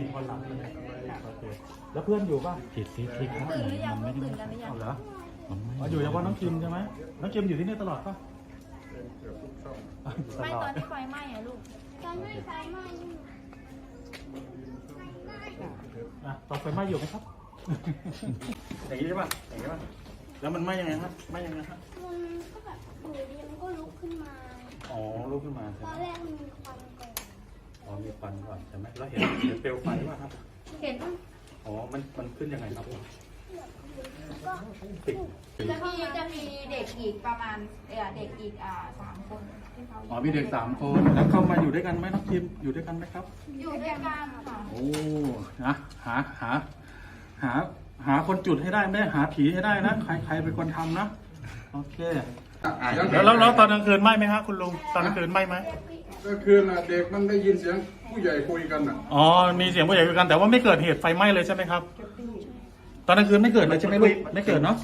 สี่คนหลังใช่ไหมโอเคแล้วเพื่อนอยู่ป่ะผิดสิผิดครับตื่นหรือยังมันไม่ตื่นได้กันหรือยังเอาเหรอมันไม่อ๋ออยู่เฉพาะน้องคิมใช่ไหมน้องคิมอยู่ที่นี่ตลอดป่ะตไม่ลอตอดนที่ไฟไหม้อะลูกตอนไม่ไฟไหม้นี่อะตอนไฟไหม้อยู่ไหมครับอย่างนี้ใช่ป่ะอย่างนี้ป่ะแล้วมันไหม้ยังไงครับไหม้ยังไงครับมันก็แบบอยู่ดีมันก็ลุกขึ้นมาอ๋อลุกขึ้นมาใช่ตไหอมนแรกมันมีควันก่ อนอ๋อมีควันก่อนใช่ไหมแล้วเห็นเห็นเปลวไฟป่ะครับ เห็นอ๋อ มันมันขึ้นยังไงครับก็ติดจะมีจะมีเด็กอีกประมาณเอ่อเด็กอีกอ่าสามคนที่เขาอ๋อ มีเด็กสามคน แล้วเข้ามาอยู่ด้วยกันไหมน้องคิมอยู่ด้วยกันไหมครับ อยู่ด้วยกันค่ะโอ้ นะ หา หา หา หาคนจุดให้ได้ไม่ได้หาผีให้ได้นะ ใครใครเป็นคนทำนะ โอเค แล้วแล้วแล้วตอนกลางคืนไหมไหมฮะคุณลุง ตอนกลางคืนไหมไหม ก็คือน่ะเด็กมันได้ยินเสียงผู้ใหญ่คุยกันน่ะอ๋อ มีเสียงผู้ใหญ่คุยกัน แต่ว่าไม่เกิดเหตุไฟไหม้เลยใช่ไหมครับ ตอนกลางคืนไม่เกิดเลยใช่ไหมลูก ไม่เกิดเนาะ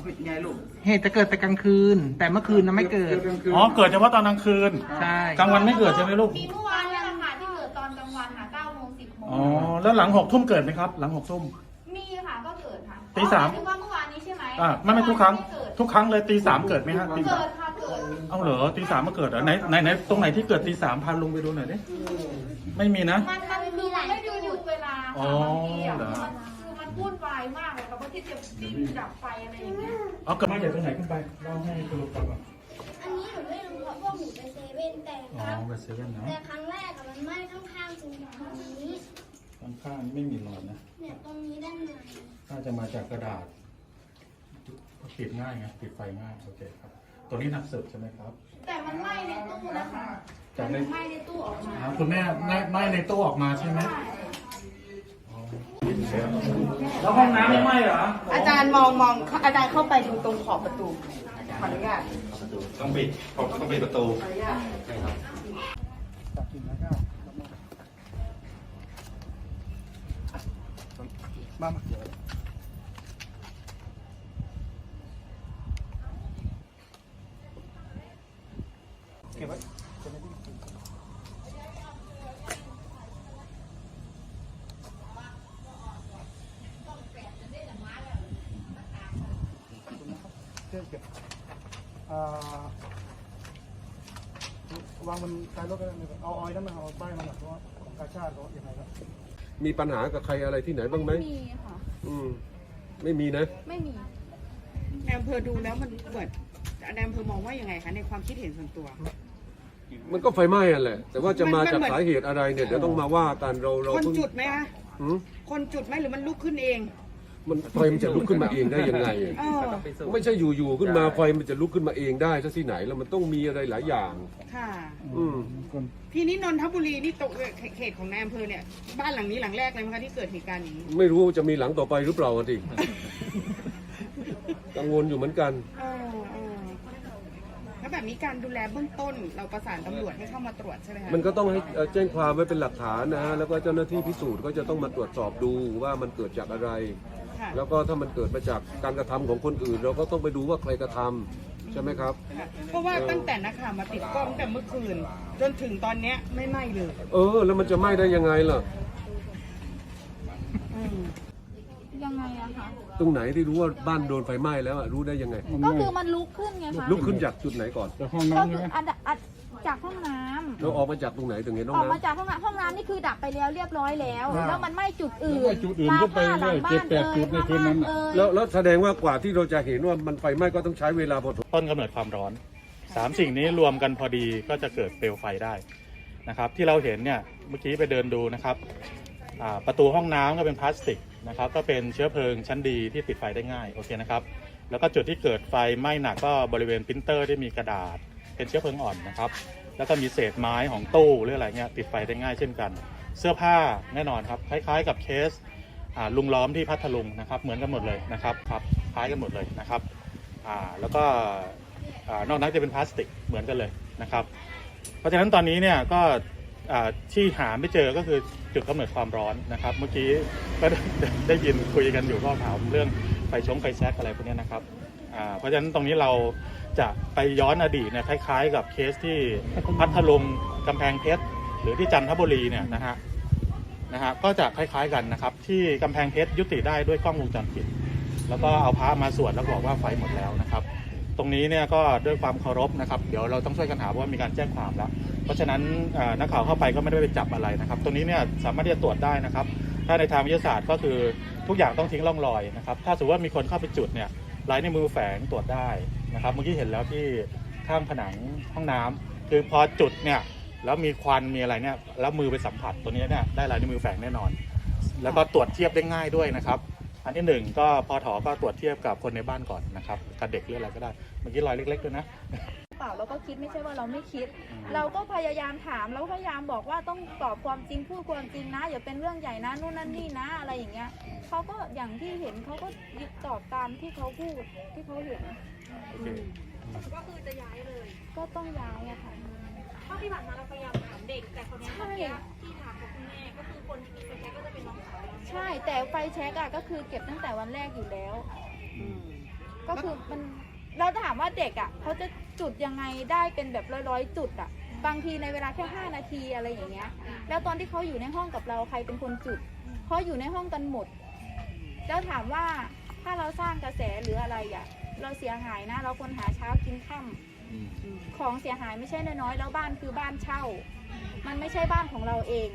เหตุจะเกิดแต่กลางคืน แต่เมื่อคืนนะไม่เกิด กลางคืนอ๋อ เกิดเฉพาะตอนกลางคืน ใช่กลางวันไม่เกิดใช่ไหมลูก มีเมื่อวานนี่แหละค่ะที่เกิดตอนกลางวันค่ะเก้าโมงสิบโมงอ๋อ แล้วหลังหกทุ่มเกิดไหมครับ หลังหกทุ่ม มีค่ะก็เกิดค่ะตีสาม อ๋อหยถึงว่าเมื่อวานนี้ใช่ไหมอ่าไม่ไม่ทุกครั้ง เกิดทุกครั้งเลยตีสามเกิดไหมฮะตีสามเกิดค่ะ เกิดเอาเหรอตีสามมาเกิดเหรอไหนไหนไหนตรงไหนที่เกิดตีสามพาลุงไปดูหน่อยดิไม่มีนะ มันมันคือมันไม่ดูหยุดเวลาอ๋อค่ะบางทีอะเหรอ มันคือมันวุ่นวายมากเลยกับว่าที่จะวิ่งดับไฟอะไรอย่างเงี้ย เอาเกิดมาจากตรงไหนขึ้นไปเล่าให้คุณลุงฟังก่อนอันนี้หนูไม่รู้เพราะพวกหนูไปเซเว่นแต่อ๋ครั้งอเบสเซเว่นนะแต่ครั้งแรกอะมันไหม้ข้างๆตรงนี้ ข้างๆนี่ไม่มีรอยนะ เนี่ยตรงนี้ด้านในน่าจะมาจากกระดาษปิดง่ายไงปิดไฟง่าย โอเคครับ ตัวนี้หนักสุดใช่ไหมครับ แต่มันไหม้ในตู้นะคะจากในไหม้ในตู้ออกมา อ่าคุณแม่ไม่ไม่ในตู้ออกมาใช่ไหมแล้วห้องน้ำไม่ไหม้เหรอ อาจารย์มองมองอาจารย์เข้าไปดูตรงขอบประตูขออนุญาตต้องปิดผมต้องปิดประตู ขออนุญาต อ่าวางบนท้ายรถก็ได้ไม่เป็นเอาออยนั่นมาเอาป้ายมาหน่อยเพราะว่าของกาชาติเขาอย่างไรครับ มีปัญหากับใครอะไรที่ไหนบ้างไหมมีค่ะ อืม ไม่มีนะ ไม่มีในอำเภอดูแล้วมันเกิด ในอำเภอมองว่ายังไงคะในความคิดเห็นส่วนตัว มันก็ไฟไหม้อะแหละ แต่ว่าจะมาจากมันเหมือนสาเหตุอะไรเนี่ยเดี๋ยวต้องมาว่ากันเราเราคนเพิ่งจุดไหมคะหืมคนจุดไหมหรือมันลุกขึ้นเอง มันไฟมันจะลุกขึ้นมาเองได้ยังไงอะ เออ ไม่ใช่อยู่ๆขึ้นมาไฟมันจะลุกขึ้นมาเองได้ซะที่ไหนแล้วมันต้องมีอะไรหลายอย่าง ค่ะ อืมทีนี้นนทบุรีนี่ตกเขตของนายอำเภอเนี่ย บ้านหลังนี้หลังแรกเลยไหมคะที่เกิดเหตุการณ์อย่างนี้ ไม่รู้ว่าจะมีหลังต่อไปหรือเปล่าอะดิ กังวลอยู่เหมือนกัน เออเออ แล้วแบบนี้การดูแลเบื้องต้น เราประสานตำรวจให้เข้ามาตรวจใช่ไหมคะมันก็ต้องให้เอ่อแจ้งความไว้เป็นหลักฐานนะฮะแล้วก็เจ้าหน้าที่พิสูจน์ก็จะต้องมาตรวจสอบดูว่ามันเกิดจากอะไร ค่ะแล้วก็ถ้ามันเกิดมาจากการกระทำของคนอื่น เราก็ต้องไปดูว่าใครกระทำใช่ไหมครับ ค่ะเพราะว่าตั้งแต่นักข่าวมาติดกล้องตั้งแต่เมื่อคืน จนถึงตอนเนี้ยไม่ไหม้เลยเออ แล้วมันจะไหม้ได้ยังไงล่ะ อืมยังไงอะคะ ตรงไหนที่รู้ว่าบ้านโดนไฟไหม้แล้วอะรู้ได้ยังไง ก็คือมันลุกขึ้นไงคะลุกขึ้นจากจุดไหนก่อนแต่ห้องก็น้ำคืใช่อไหมอัดอัดจากห้องน้ำเราออกมาจากตรงไหนถึงเห็นห้อองอกมาน้ำจากห้องน้ำห้องน้ำนี่คือดับไปแล้วเรียบร้อยแล้ว แล้วมันไหม้จุดอื่นไหม้จุดอื่นก็ไปเรื่อยผ้าเจ็ดแปดจุดในคืนนั้นน่ะเอ่ยแล้วแล้วแสดงว่ากว่าที่เราจะเห็นว่ามันไฟไหม้ก็ต้องใช้เวลาพอสม ต้นกำเนิดความร้อนสามสิ่งนี้รวมกันพอดีก็จะเกิดเปลวไฟได้นะครับ ที่เราเห็นเนี่ยเมื่อกี้ไปเดินดูนะครับอ่าประตูห้องน้ำก็เป็นพลาสติก นะครับก็เป็นเชื้อเพลิงชั้นดีที่ติดไฟได้ง่ายโอเคนะครับแล้วก็จุดที่เกิดไฟไหม้หนักก็บริเวณปรินเตอร์ที่มีกระดาษ เป็นเชื้อเพลิงอ่อนนะครับ แล้วก็มีเศษไม้ของตู้หรืออะไรเงี้ยติดไฟได้ง่ายเช่นกัน เสื้อผ้าแน่นอนครับคล้ายๆ กับเคสลุงล้อมที่พัทลุงนะครับเหมือนกันหมดเลยนะครับครับคล้ายกันหมดเลยนะครับอ่าแล้วก็อ่านอกนั้นจะเป็นพลาสติกเหมือนกันเลยนะครับ เพราะฉะนั้นตอนนี้เนี่ยก็ ที่หาไม่เจอก็คือจุดกำเนิดความร้อนนะครับ เมื่อกี้ก็ได้ยินคุยกันอยู่ก็ถามเรื่องไฟชงไฟแช็กอะไรพวกนี้นะครับเพราะฉะนั้นตรงนี้เราจะไปย้อนอดีตเนี่ยคล้าย ๆ กับเคสที่พัทลุงกำแพงเพชรหรือที่จันทบุรีเนี่ยนะฮะนะฮะก็จะคล้ายๆกันนะครับ ที่กำแพงเพชรยุติได้ด้วยกล้องวงจรปิด แล้วก็เอาพระมาสวดแล้วบอกว่าไฟหมดแล้วนะครับ ตรงนี้เนี่ยก็ด้วยความเคารพนะครับ เดี๋ยวเราต้องช่วยกันหาว่ามีการแจ้งความแล้ว เพราะฉะนั้นนักข่าวเข้าไปก็ไม่ได้ไปจับอะไรนะครับ ตรงนี้เนี่ยสามารถที่จะตรวจได้นะครับ ถ้าในทางวิทยาศาสตร์ก็คือทุกอย่างต้องทิ้งร่องรอยนะครับ ถ้าสมมติว่ามีคนเข้าไปจุดเนี่ยลายในมือแฝงตรวจได้นะครับ เมื่อกี้เห็นแล้วที่ข้างผนังห้องน้ำคือพอจุดเนี่ยแล้วมีควันมีอะไรเนี่ยแล้วมือไปสัมผัสตัวนี้เนี่ยได้ลายในมือแฝงแน่นอน แล้วก็ตรวจเทียบได้ง่ายด้วยนะครับ อันที่หนึ่งก็พอถอก็ตรวจเทียบกับคนในบ้านก่อนนะครับกับเด็กหรืออะไรก็ได้ เมื่อกี้รอยเล็กๆด้วยนะ ล่าเราก็คิดไม่ใช่ว่าเราไม่คิดอืมเราก็พยายามถามเราก็พยายามบอกว่าต้องตอบความจริงพูดความจริงนะอย่าเป็นเรื่องใหญ่นะนู่นนั่นนี่นะอะไรอย่างเงี้ยเขาก็อย่างที่เห็นเขาก็ยึดตอบตามที่เขาพูดที่เขาเห็นโอเคก็คือจะย้ายเลย ก็ต้องย้ายอะค่ะเท่าที่ผ่านมาเราพยายามถามเด็กแต่คนนี้ใช่เมื่อกี้ที่ถามกับคุณแม่ก็คือคนที่เป็นแท้ก็จะเป็นน้องสาวเราใช่แต่ไฟแช็กอะก็คือเก็บตั้งแต่วันแรกอยู่แล้วก็คือมันเราถามว่าเด็กอะเขาจะ จุดยังไงได้เป็นแบบร้อยๆ จุดอะบางทีในเวลาแค่ 5 นาทีอะไรอย่างเงี้ย แล้วตอนที่เขาอยู่ในห้องกับเราใครเป็นคนจุดเพราะอยู่ในห้องกันหมด แล้วถามว่าถ้าเราสร้างกระแสหรืออะไรอะเราเสียหายนะ เราคนหาเช้ากินค่ำของเสียหายไม่ใช่น้อยๆแล้วบ้านคือบ้านเช่า มันไม่ใช่บ้านของเราเอง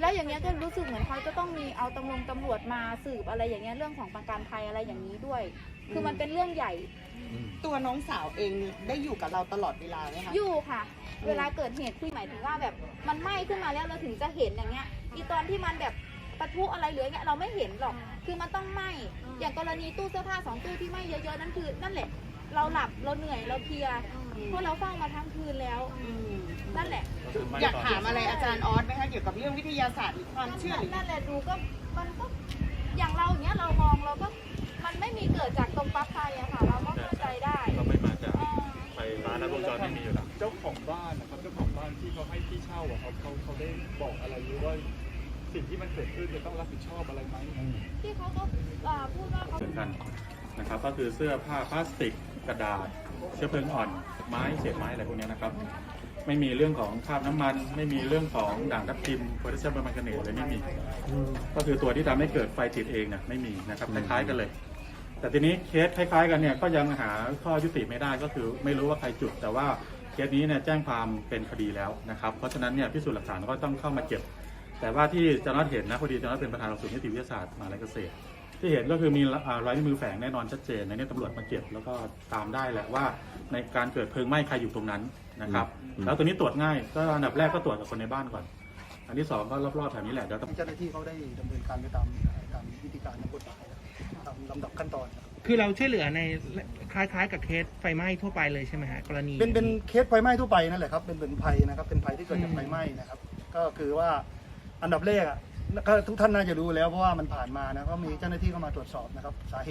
แล้วอย่างเงี้ยก็รู้สึกเหมือนเขาจะต้องมีเอาตำรวจตำรวจมาสืบอะไรอย่างเงี้ยเรื่องของประกันภัยอะไรอย่างนี้ด้วย คือมันเป็นเรื่องใหญ่ ตัวน้องสาวเองได้อยู่กับเราตลอดเวลาไหมคะ อยู่ค่ะ เวลาเกิดเหตุคือหมายถึงว่าแบบมันไหม้ขึ้นมาแล้วเราถึงจะเห็นอย่างเงี้ย อีตอนที่มันแบบปะทุอะไรเหลือเงี้ยเราไม่เห็นหรอก คือมันต้องไหม้ อย่างกรณีตู้เสื้อผ้าสองตู้ที่ไหม้เยอะๆนั่นคือนั่นแหละ เราหลับเราเหนื่อยเราเพลียเพราะเราเฝ้ามาทั้งคืนแล้วนั่นแหละ อยากถามอะไรอาจารย์ออสไหมคะเกี่ยวกับเรื่องวิทยาศาสตร์หรือความเชื่อหรือนั่นแหละดูก็มันก็อย่างเราอย่างเงี้ยเรามองเราก็มันไม่มีเกิดจากตรงปลั๊กไฟอะค่ะ เราก็เข้าใจได้ก็ไม่มาจากอ่าไฟฟ้าและวงจรที่มีอยู่แล้วเจ้าของบ้านนะครับเจ้าของบ้านที่เขาให้ที่เช่าอะครับเขาเขาได้บอกอะไรหรือว่าสิ่งที่มันเกิดขึ้นจะต้องรับผิดชอบอะไรไหมที่เขาก็อ่าพูดว่าเขาเหมือนกันนะครับก็คือเสื้อผ้าพลาสติก กระดาษ เชื้อเพลิงอ่อน ไม้เศษไม้อะไรพวกเนี้ยนะครับ ไม่มีเรื่องของคราบน้ำมัน ไม่มีเรื่องของด่างทับทิมโพแทสเซียมเปอร์แมงกานีอะไรไม่มี ก็คือตัวที่ทำให้เกิดไฟติดเองเนี่ยไม่มีนะครับคล้ายๆกันเลย แต่ทีนี้เคสคล้าย ๆ กันเนี่ยก็ยังหาข้อยุติไม่ได้ก็คือไม่รู้ว่าใครจุด แต่ว่าเคสนี้เนี่ยแจ้งความเป็นคดีแล้วนะครับ เพราะฉะนั้นเนี่ยพิสูจน์หลักฐานก็ต้องเข้ามาเก็บ แต่ว่าที่เจานัทเห็นนะพอดีเจานัทเป็นประธานหลักสูตรนิติวิทยาศาสตร์มหาลัยเกษตร ที่เห็นก็คือมีอ่ารอยนิ้วมือแฝงแน่นอนชัดเจนในนี้ตำรวจมาเก็บแล้วก็ตามได้แหละว่าในการเกิดเพลิงไหม้ใครอยู่ตรงนั้นนะครับ แล้วตัวนี้ตรวจง่ายก็อันดับแรกก็ตรวจกับคนในบ้านก่อน อันที่สองก็รอบๆแถวนี้แหละเดี๋ยวต้องเจ้าหน้าที่เขาได้ดำเนินการไปตามตามวิธีการทางกฎหมายตามลำดับขั้นตอนนะครับคือเราช่วยเหลือในคล้ายๆ กับเคสไฟไหม้ทั่วไปเลยใช่ไหมฮะกรณีเป็นเป็นเคสไฟไหม้ทั่วไปนั่นแหละครับเป็นเป็นภัยนะครับเป็นภัยที่เกิดจากไฟไหม้นะครับ ก็คือว่าอันดับแรกอะก็ ทุกท่านน่าจะรู้แล้วเพราะว่ามันผ่านมานะก็มีเจ้าหน้าที่เข้ามาตรวจสอบนะครับสาเหตุ